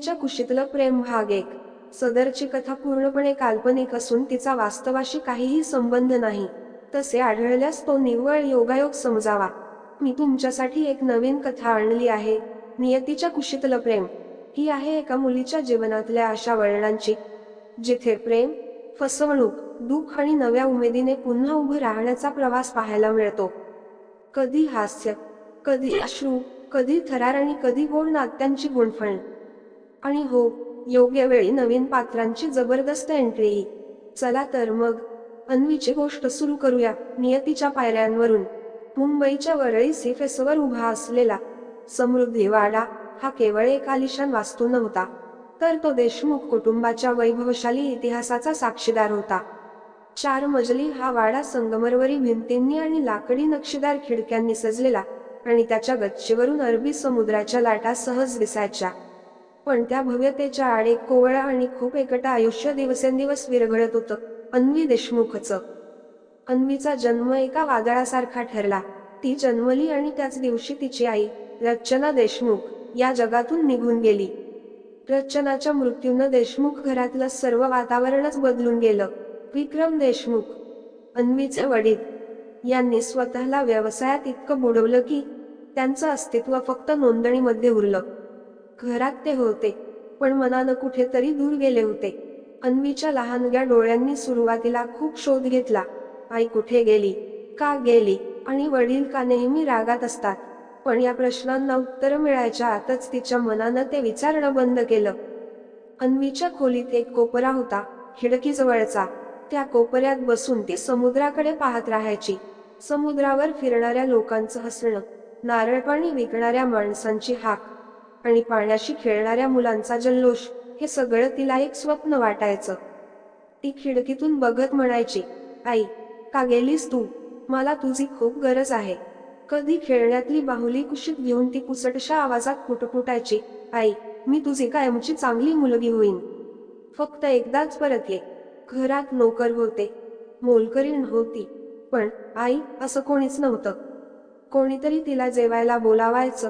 नियतीच्या कुशीतलं प्रेम भाग एक. सदरची कथा पूर्णपणे काल्पनिक असून तिचा वास्तवाशी काहीही संबंध नाही. तसे आढळल्यास तो निव्वळ योगायोग समजावा. मी तुमच्यासाठी एक नवीन कथा आणली आहे. नियतीच्या कुशीतलं प्रेम. ही आहे एका मुलीच्या जीवनातल्या अशा वळणांची जिथे प्रेम फसवणूक दुःख आणि नव्या उमेदीने पुन्हा उभं राहण्याचा प्रवास पाहायला मिळतो. कधी हास्य कधी अश्रू कधी थरार आणि कधी गोड नात्यांची गुणफण. आणि हो योग्य वेळी नवीन पात्रांची जबरदस्त एंट्री चला तर मग अन्वीची गोष्ट सुरू करूया नियतीच्या पायऱ्यांवरून. मुंबईच्या वरळी सिफेसवर उभा असलेला समृद्धी वाडा हा केवळ एक आलिशान वास्तू नव्हता तर तो देशमुख कुटुंबाच्या वैभवशाली इतिहासाचा साक्षीदार होता. चार मजली हा वाडा संगमरवरी भिंतींनी आणि लाकडी नक्षीदार खिडक्यांनी सजलेला आणि त्याच्या गच्चीवरून अरबी समुद्राच्या लाटा सहज दिसायच्या. पण त्या भव्यतेच्या आड कोवळा आणि खूप एकटा आयुष्य दिवसेंदिवस विरघळत होतं अन्वी देशमुखचं. अन्वीचा जन्म एका वादळासारखा ठरला. ती जन्मली आणि त्याच दिवशी तिची आई रचना देशमुख या जगातून निघून गेली. रचनाच्या मृत्यूनं देशमुख घरातलं सर्व वातावरणच बदलून गेलं. विक्रम देशमुख अन्वीचे वडील यांनी स्वतःला व्यवसायात इतकं बुडवलं की त्यांचं अस्तित्व फक्त नोंदणीमध्ये उरलं. घरात ते होते. पण मनानं कुठेतरी दूर गेले होते. अन्वीच्या लहानग्या डोळ्यांनी सुरुवातीला खूप शोध घेतला. आई कुठे गेली? का गेली? आणि वडील का नेहमी रागात असतात? पण या प्रश्नांना उत्तर मिळायच्या आतच तिच्या मनानं ते विचारणं बंद केलं. अन्वीच्या खोलीत एक कोपरा होता खिडकीजवळचा. त्या कोपऱ्यात बसून ती समुद्राकडे पाहत राहायची. समुद्रावर फिरणाऱ्या लोकांचं हसणं नारळ पाणी विकणाऱ्या माणसांची हाक. आणि पाण्याशी खेळणाऱ्या मुलांचा जल्लोष हे सगळं तिला एक स्वप्न वाटायचं. ती खिडकीतून बघत म्हणायची आई का गेलीस तू? मला तुझी खूप गरज आहे. कधी खेळण्यातली बाहुली कुशीत घेऊन ती पुसटशा आवाजात पुटपुटायची आई मी तुझी कायमची चांगली मुलगी होईन. फक्त एकदाच परत ये. घरात नोकर होते. मोलकरी नव्हती पण आई असं कोणीच नव्हतं. कोणीतरी तिला जेवायला बोलावायचं.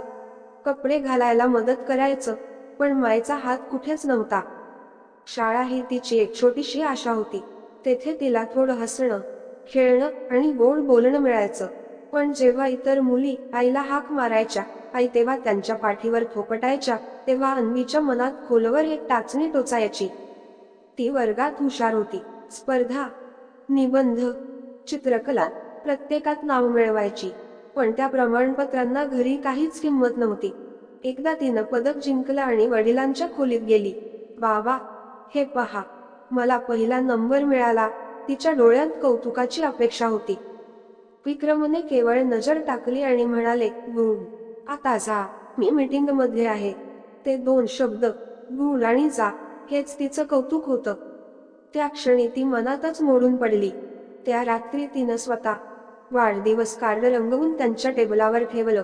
कपडे घालायला मदत करायचं पण मायचा हात कुठेच नव्हता. शाळा ही तिची एक छोटीशी आशा होती. तेथे तिला थोडं हसणं खेळणं आणि गोड बोलणं मिळायचं. पण जेव्हा इतर मुली आईला हाक मारायच्या आई तेव्हा त्यांच्या पाठीवर थोपटायच्या तेव्हा अन्वीच्या मनात खोलवर एक टाचणी टोचायची. ती वर्गात हुशार होती. स्पर्धा निबंध चित्रकला प्रत्येकात नाव मिळवायची. पण त्या प्रमाणपत्रांना घरी काहीच किंमत नव्हती. एकदा तिनं पदक जिंकलं आणि वडिलांच्या खोलीत गेली. बाबा हे पहा मला पहिला नंबर मिळाला. तिच्या डोळ्यात कौतुकाची अपेक्षा होती. विक्रमने केवळ नजर टाकली आणि म्हणाले गुण आता जा. मी मीटिंगमध्ये आहे. ते दोन शब्द गुण आणि जा हेच तिचं कौतुक होतं. त्या क्षणी ती मनातच मोडून पडली. त्या रात्री तिनं स्वतः वाढदिवस कार्ड रंगवून त्यांच्या टेबलावर ठेवलं.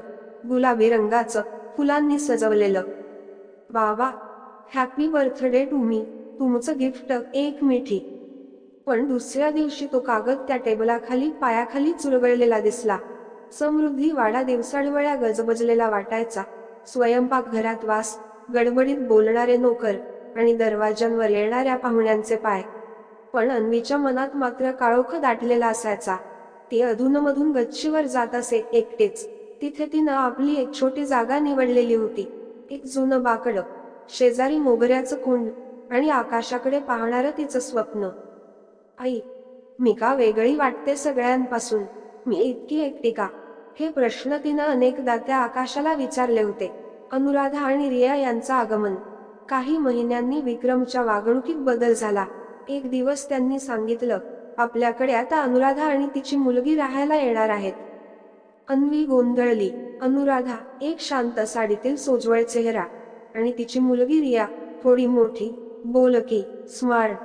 गुलाबी रंगाचं फुलांनी सजवलेलं. बाबा हॅपी बर्थडे टू मी तुमचं गिफ्ट एक मिठी. पण दुसऱ्या दिवशी तो कागद त्या टेबलाखाली पायाखाली चुरगळलेला दिसला. समृद्धी वाडा दिवसाळवळ्या गजबजलेला वाटायचा. स्वयंपाक घरात वास गडबडीत बोलणारे नोकर आणि दरवाज्यांवर येणाऱ्या पाहुण्यांचे पाय. पण अन्वीच्या मनात मात्र काळोख दाटलेला असायचा. ती अधूनमधून गच्चीवर जात असे एकटेच. तिथे तिनं आपली एक छोटी जागा निवडलेली होती. एक जुनं बाकडं. शेजारी मोगऱ्याचं कुंड आणि आकाशाकडे पाहणारं तिचं स्वप्न. आई मी का वेगळी वाटते सगळ्यांपासून? मी इतकी एकटी का? हे प्रश्न तिनं अनेकदा त्या आकाशाला विचारले होते. अनुराधा आणि रिया यांचं आगमन. काही महिन्यांनी विक्रमच्या वागणुकीत बदल झाला. एक दिवस त्यांनी सांगितलं आपल्याकडे आता अनुराधा आणि तिची मुलगी राहायला येणार आहेत. अन्वी गोंधळली. अनुराधा एक शांत साडीतील सोजवळ चेहरा आणि तिची मुलगी रिया थोडी मोठी बोलकी स्मार्ट.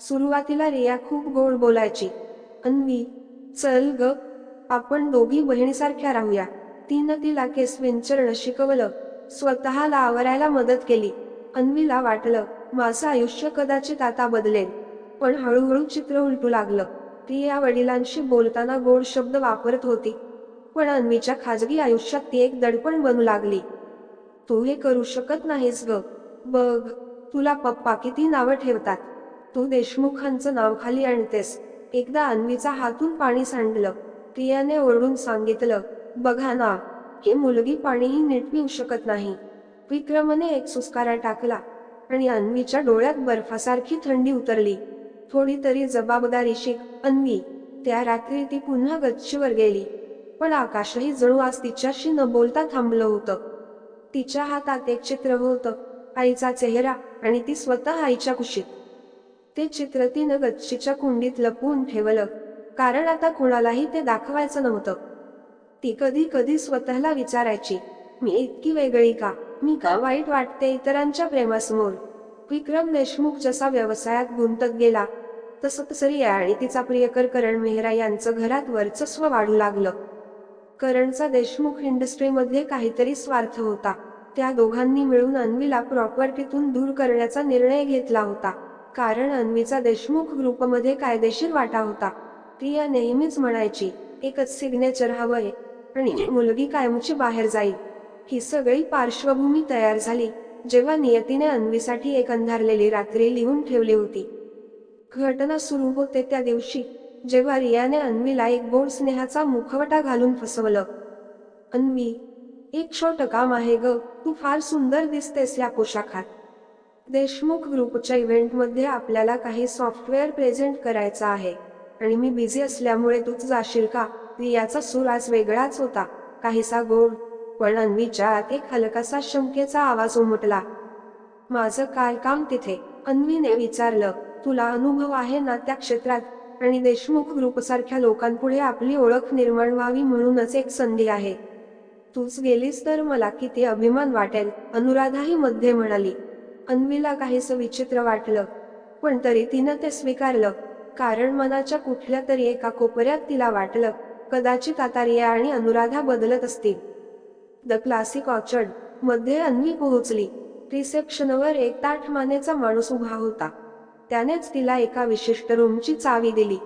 सुरुवातीला रिया खूप गोड बोलायची. अन्वी चल ग. आपण दोघी बहिणीसारख्या राहूया. तिनं तिला केस विंचरणं शिकवलं. स्वतःला आवरायला मदत केली. अन्वीला वाटलं माझं आयुष्य कदाचित आता बदलेल. पण हळूहळू चित्र उलटू लागलं. ती या वडिलांशी बोलताना गोड शब्द वापरत होती. पण अन्वीच्या खाजगी आयुष्यात ती एक दडपण बनू लागली. तू हे करू शकत नाहीस ग. बघ तुला पप्पा किती नावं ठेवतात. तू देशमुखांचं नाव खाली आणतेस. एकदा अन्वीचा हातून पाणी सांडलं. प्रियाने ओरडून सांगितलं बघा ना ही मुलगी पाणीही नीट पिऊ शकत नाही. विक्रमने एक सुस्कारा टाकला आणि अन्वीच्या डोळ्यात बर्फासारखी थंडी उतरली. थोडी तरी जबाबदारी शिक अन्वी त्या रात्री ती पुन्हा गच्चीवर गेली. पण आकाशही जणू आज तिच्याशी न बोलता थांबलं होतं. तिच्या हातात एक चित्र होतं आईचा चेहरा आणि ती स्वतः आईच्या कुशीत. ते चित्र तिनं गच्चीच्या कुंडीत लपवून ठेवलं कारण आता कुणालाही ते दाखवायचं नव्हतं. ती कधी कधी स्वतःला विचारायची मी इतकी वेगळी का? मी का वाईट वाटते इतरांच्या प्रेमासमोर? विक्रम देशमुख जसा व्यवसायात गुंतत गेला. तसं तसरी आणि तिचा प्रियकर करण मेहरा यांचं घरात वर्चस्व वाढू लागलं. करणचा देशमुख इंडस्ट्रीमध्ये काहीतरी स्वार्थ होता. त्या दोघांनी मिळून अन्वीला प्रॉपर्टीतून दूर करण्याचा निर्णय घेतला होता. कारण अन्वीचा देशमुख ग्रुपमध्ये कायदेशीर वाटा होता. प्रिया नेहमीच म्हणायची एकच सिग्नेचर हवंय आणि मुलगी कायमची बाहेर जाईल. ही सगळी पार्श्वभूमी तयार झाली. जेव्हा नियतीने अन्वीसाठी एक अंधारलेली रात्री लिहून ठेवली होती. घटना सुरू होते त्या दिवशी जेव्हा रियाने अन्वीला एक गोड स्नेहाचा मुखवटा घालून फसवलं. अन्वी एक छोट काम आहे ग तू फार सुंदर दिसतेस या पोशाखात. देशमुख ग्रुपच्या इव्हेंटमध्ये आपल्याला काही सॉफ्टवेअर प्रेझेंट करायचं आहे आणि मी बिझी असल्यामुळे तूच जाशील का? रियाचा सूर आज वेगळाच होता. काहीसा गोड पण अन्वीच्या आत एक हलकासा शंकेचा आवाज उमटला. माझं काय काम तिथे अन्वीने विचारलं. तुला अनुभव आहे ना त्या क्षेत्रात आणि देशमुख ग्रुपसारख्या लोकांपुढे आपली ओळख निर्माण व्हावी म्हणूनच एक संधी आहे. तूच गेलीस तर मला किती अभिमान वाटेल अनुराधाही मध्ये म्हणाली. अन्वीला काहीसं विचित्र वाटलं. पण तरी तिनं ते स्वीकारलं. कारण मनाच्या कुठल्या तरी एका कोपऱ्यात तिला वाटलं कदाचित आता रिया आणि अनुराधा बदलत असतील. द क्लासिक ऑर्चर्डमध्ये अन्वी पोहोचली. रिसेप्शनवर एक ताठ मानेचा माणूस उभा होता. त्यानेच तिला एका विशिष्ट रूमची चावी दिली.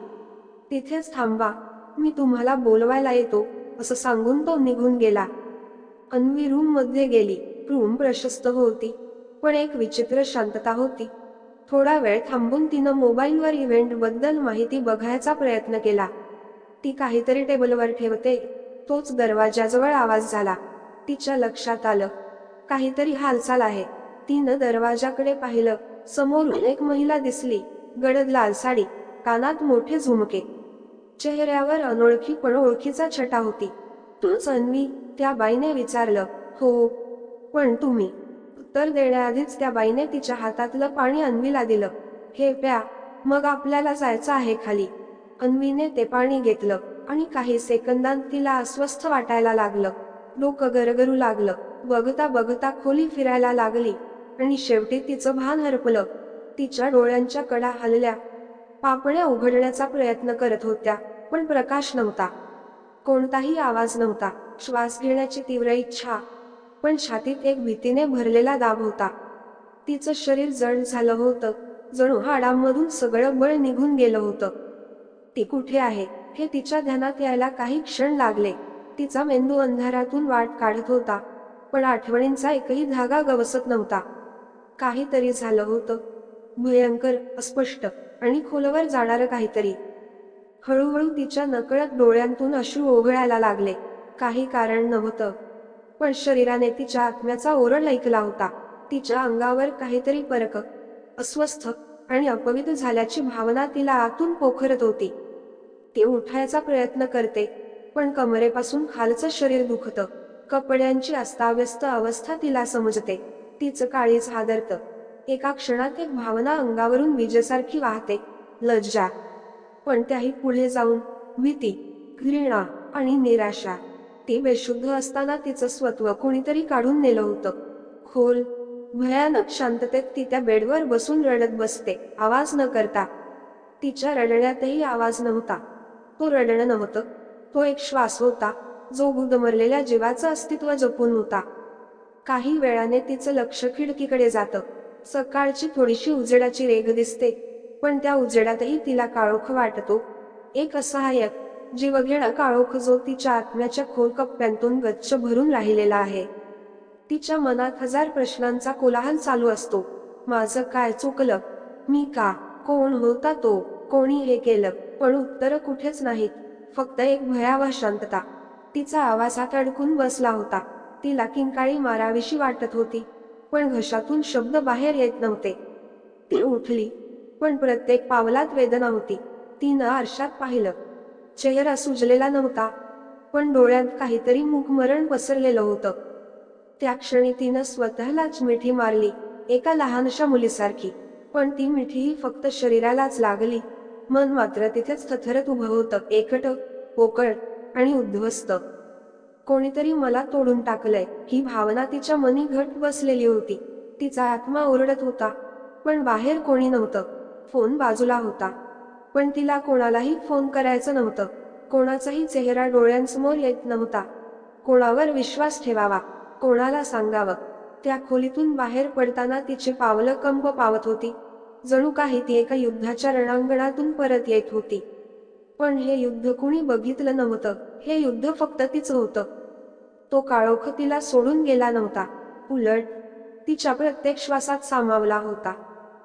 तिथेच थांबा. मी तुम्हाला बोलवायला येतो असं सांगून तो निघून गेला. अन्वी रूममध्ये गेली. रूम प्रशस्त होती पण एक विचित्र शांतता होती. थोडा वेळ थांबून तिनं मोबाईलवर इव्हेंटबद्दल माहिती बघायचा प्रयत्न केला. ती काहीतरी टेबलवर ठेवते. तोच दरवाजाजवळ आवाज झाला. तिच्या लक्षात आलं. काहीतरी हालचाल आहे. तिनं दरवाजाकडे पाहिलं. समोरून एक महिला दिसली. गडद लाल साडी. कानात मोठे झुमके. चेहऱ्यावर अनोळखी पण ओळखीचा छटा होती. तूच अन्वी त्या बाईने विचारलं. हो. पण तुम्ही? उत्तर देण्याआधीच त्या बाईने तिच्या हातातलं पाणी अन्वीला दिलं. हे प्या मग आपल्याला जायचं आहे खाली. अन्वीने ते पाणी घेतलं आणि काही सेकंदांत तिला अस्वस्थ वाटायला लागलं. डोकं गरगरू लागलं. बघता बघता खोली फिरायला लागली. आणि शेवटी तिचं भान हरपलं. तिच्या डोळ्यांच्या कडा हलल्या. पापण्या उघडण्याचा प्रयत्न करत होत्या पण प्रकाश नव्हता. कोणताही आवाज नव्हता. श्वास घेण्याची तीव्र इच्छा. पण छातीत एक भीतीने भरलेला दाब होता. तिचं शरीर जड झालं होतं. जणू हाडांमधून सगळं बळ निघून गेलं होतं. ती कुठे आहे? हे तिच्या ध्यानात यायला काही क्षण लागले. तिचा मेंदू अंधारातून वाट काढत होता पण आठवणींचा एकही धागा गवसत नव्हता. काहीतरी झालं होतं. भयंकर अस्पष्ट आणि खोलवर जाणारं काहीतरी. हळूहळू तिच्या नकळत डोळ्यांतून अश्रू ओघळायला लागले. काही कारण नव्हतं. पण शरीराने तिच्या आत्म्याचा ओरड ऐकला होता. तिच्या अंगावर काहीतरी परक अस्वस्थ आणि अपवित्र झाल्याची भावना तिला आतून पोखरत होती. ती उठायचा प्रयत्न करते. पण कमरेपासून खालचं शरीर दुखतं. कपड्यांची अस्ताव्यस्त अवस्था तिला समजते. तिचं काळीच हादरतं. एका क्षणात एक भावना अंगावरून विजेसारखी वाहते. लज्जा. पण त्याही पुढे जाऊन भीती घृणा आणि निराशा. ती बेशुद्ध असताना तिचं स्वत्व कोणीतरी काढून नेलं होतं. खोल भयानक शांततेत ती त्या बेडवर बसून रडत बसते. आवाज न करता. तिच्या रडण्यातही आवाज नव्हता. तो रडणं नव्हतं. तो एक श्वास होता जो गुदमरलेल्या जीवाचं अस्तित्व जपून होता. काही वेळाने तिचं लक्ष खिडकीकडे जातं. सकाळची थोडीशी उजेडाची रेग दिसते पण त्या उजेडातही तिला काळोख वाटतो. एक असहाय्यक जीवघेणा काळोख जो तिच्या आत्म्याच्या खोल कप्प्यांतून गच्च भरून राहिलेला आहे. तिच्या मनात हजार प्रश्नांचा कोलाहल चालू असतो. माझं काय चुकलं? मी का? कोण होता तो? कोणी हे केलं? पण उत्तरं कुठेच नाहीत. फक्त एक भयावह शांतता. तिचा आवाजात अडकून बसला होता. तिला किंकाळी मारावीशी वाटत होती पण घशातून शब्द बाहेर येत नव्हते. ती उठली पण प्रत्येक पावलात वेदना होती. तिनं आरशात पाहिलं. चेहरा सुजलेला नव्हता पण डोळ्यात काहीतरी मुखमरण पसरलेलं होतं. त्या क्षणी तिनं स्वतःलाच मिठी मारली एका लहानशा मुलीसारखी. पण ती मिठीही फक्त शरीरालाच लागली. मन मात्र तिथेच थथरत उभं होतं एकट पोकळ आणि उद्ध्वस्त. कोणीतरी मला तोडून टाकलंय ही भावना तिच्या मनी घट बसलेली होती. तिचा आत्मा ओरडत होता पण बाहेर कोणी नव्हतं. फोन बाजूला होता. पण तिला कोणालाही फोन करायचं नव्हतं. कोणाचाही चेहरा डोळ्यांसमोर येत नव्हता. कोणावर विश्वास ठेवावा कोणाला सांगावं. त्या खोलीतून बाहेर पडताना तिची पावलं कंप पावत होती. जणू काही ती एका युद्धाच्या रणांगणातून परत येत होती. पण हे युद्ध कुणी बघितलं नव्हतं. हे युद्ध फक्त तिचं होतं. तो काळोख तिला सोडून गेला नव्हता. उलट तिच्या प्रत्येक श्वासात सामावला होता.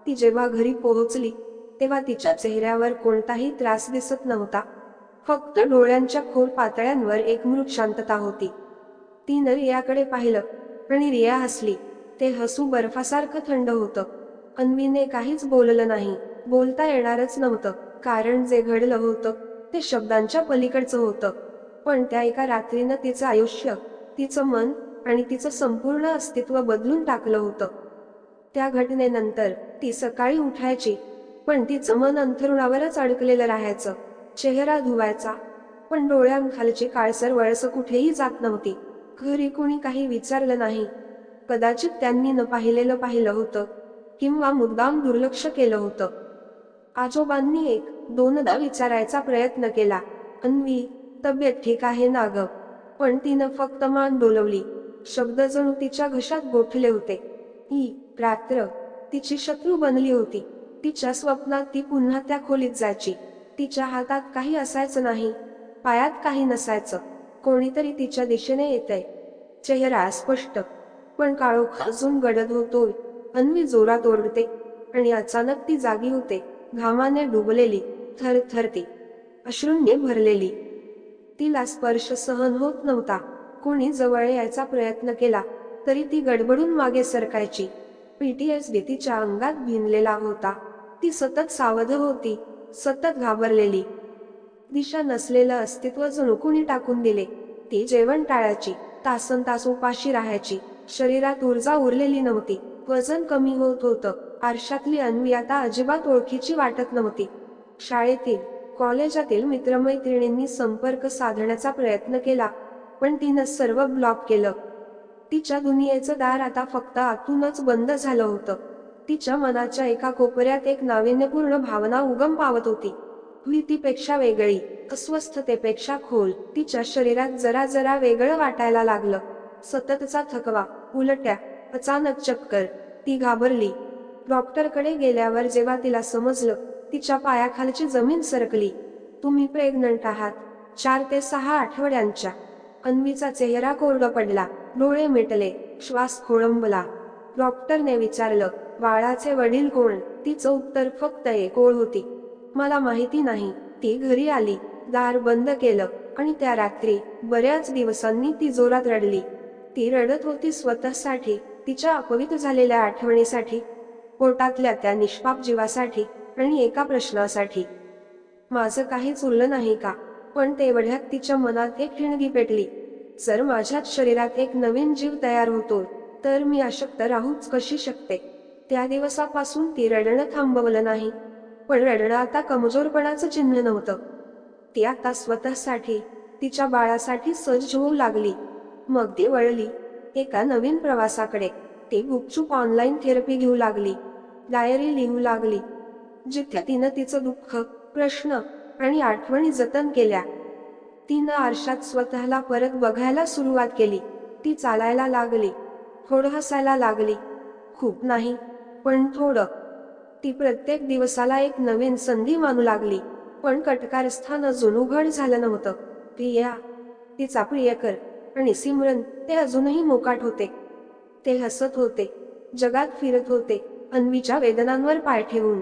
ती जेव्हा घरी पोहोचली तेव्हा तिच्या चेहऱ्यावर कोणताही त्रास दिसत नव्हता. फक्त डोळ्यांच्या खोल पातळ्यांवर एक मृत शांतता होती. तिनं रियाकडे पाहिलं आणि रिया हसली. ते हसू बर्फासारखं थंड होतं. अन्वीने काहीच बोललं नाही. बोलता येणारच नव्हतं. कारण जे घडलं होतं ते शब्दांच्या पलीकडचं होतं. पण त्या एका रात्रीनं तिचं आयुष्य तिचं मन आणि तिचं संपूर्ण अस्तित्व बदलून टाकलं होतं. त्या घटनेनंतर ती सकाळी उठायची. पण तिचं मन अंथरुणावरच अडकलेलं राहायचं. चेहरा धुवायचा. पण डोळ्यांखालची काळसर वळस कुठेही जात नव्हती. घरी कुणी काही विचारलं नाही. कदाचित त्यांनी न पाहिलेलं पाहिलं होतं. किंवा मुद्दाम दुर्लक्ष केलं होतं. आजोबांनी एक दोनदा विचारायचा प्रयत्न केला. अन्वी तब्येत ठीक आहे ना ग? पण तिनं फक्त मान डोलवली. शब्द जणू तिच्या घशात गोठले होते. ही रात्र तिची शत्रू बनली होती. तिच्या स्वप्नात ती पुन्हा त्या खोलीत जायची. तिच्या हातात काही असायचं नाही. पायात काही नसायचं. कोणीतरी तिच्या दिशेने येतय. चेहरा स्पष्ट पण काळोख अजून गडद होतोय. अन्वी जोरात ओरडते आणि अचानक ती जागी होते. घामाने डुबलेली थरथरती. अश्रूंनी भरलेली. तिला स्पर्श सहन होत नव्हता. कोणी जवळ यायचा प्रयत्न केला तरी ती गडबडून मागे सरकायची. पीटीएसडी तिच्या अंगात भिनलेला होता. ती सतत सावध होती सतत घाबरलेली. दिशा नसलेलं अस्तित्व जणू कुणी टाकून दिले. ती जेवण टाळायची तासन तास उपाशी राहायची. शरीरात ऊर्जा उरलेली नव्हती. वजन कमी होत होतं. आरशातली अन्वी आता अजिबात ओळखीची वाटत नव्हती. शाळेतील कॉलेजातील मित्रमैत्रिणींनी संपर्क साधण्याचा प्रयत्न केला पण तिनं सर्व ब्लॉक केलं. तिच्या दुनियेचं दार आता फक्त आतूनच बंद झालं होतं. तिच्या मनाच्या एका कोपऱ्यात एक नाविन्यपूर्ण भावना उगम पावत होती. भीतीपेक्षा वेगळी अस्वस्थतेपेक्षा खोल तिच्या शरीरात जरा जरा वेगळं वाटायला लागलं. सततचा थकवा उलट्या अचानक चक्कर. ती घाबरली. डॉक्टरकडे गेल्यावर जेव्हा तिला समजलं तिच्या पायाखालची जमीन सरकली. तुम्ही प्रेग्नंट आहात. चार ते सहा आठवड्यांच्या. अन्वीचा चेहरा कोरडा पडला. डोळे मिटले. श्वास खोळंबला. डॉक्टरने विचारलं बाळाचे वडील कोण? तिचं उत्तर फक्त एक ओळ होती. मला माहिती नाही. ती घरी आली. दार बंद केलं आणि त्या रात्री बऱ्याच दिवसांनी ती जोरात रडली. ती रडत होती स्वतःसाठी. तिच्या अपवित झालेल्या आठवणीसाठी पोटातल्या त्या निष्पाप जीवासाठी आणि एका प्रश्नासाठी. माझं काहीच उरलं नाही का? पण तेवढ्यात तिच्या मनात एक ठिणगी पेटली. जर माझ्याच शरीरात एक नवीन जीव तयार होतो तर मी अशक्त राहूच कशी शकते? त्या दिवसापासून ती रडणं थांबवलं नाही. पण रडणं आता कमजोरपणाचं चिन्ह नव्हतं. ती आता स्वतःसाठी तिच्या बाळासाठी सज्ज होऊ लागली. मग ती वळली. एका नवीन प्रवासाकडे. ती गुपचूप ऑनलाईन थेरपी घेऊ लागली. डायरी लिहू लागली. जिथे तिनं तिचं दुःख प्रश्न आणि आठवणी जतन केल्या. तिनं आरशात स्वतःला परत बघायला सुरुवात केली. ती चालायला लागली. थोडं हसायला लागली. खूप नाही पण थोडं. ती प्रत्येक दिवसाला एक नवीन संधी मानू लागली. पण कटकारस्थान अजून उघड झालं नव्हतं. प्रिया तिचा प्रियकर आणि सिमरन ते अजूनही मोकाट होते. ते हसत होते जगात फिरत होते अन्वीच्या वेदनांवर पाय ठेवून.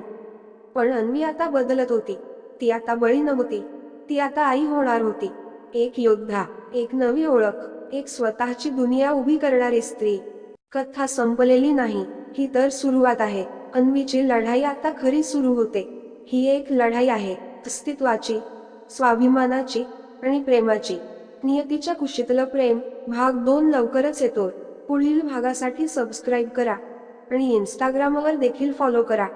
पण अन्वी आता बदलत होती ती आता बळी नव्हती ती आता आई होणार होती. एक योद्धा एक नवी ओळख एक स्वतःची दुनिया उभी करणारी स्त्री. कथा संपलेली नाही ही तर सुरुवात आहे. अन्वीची लढाई आता खरी सुरू होते. ही एक लढाई आहे अस्तित्वाची स्वाभिमानाची आणि प्रेमाची. नियतीच्या कुशीतलं प्रेम भाग दोन लवकरच येतो. पुढील भागासाठी सबस्क्राईब करा. आणि इंस्टाग्रामवर देखील फॉलो करा.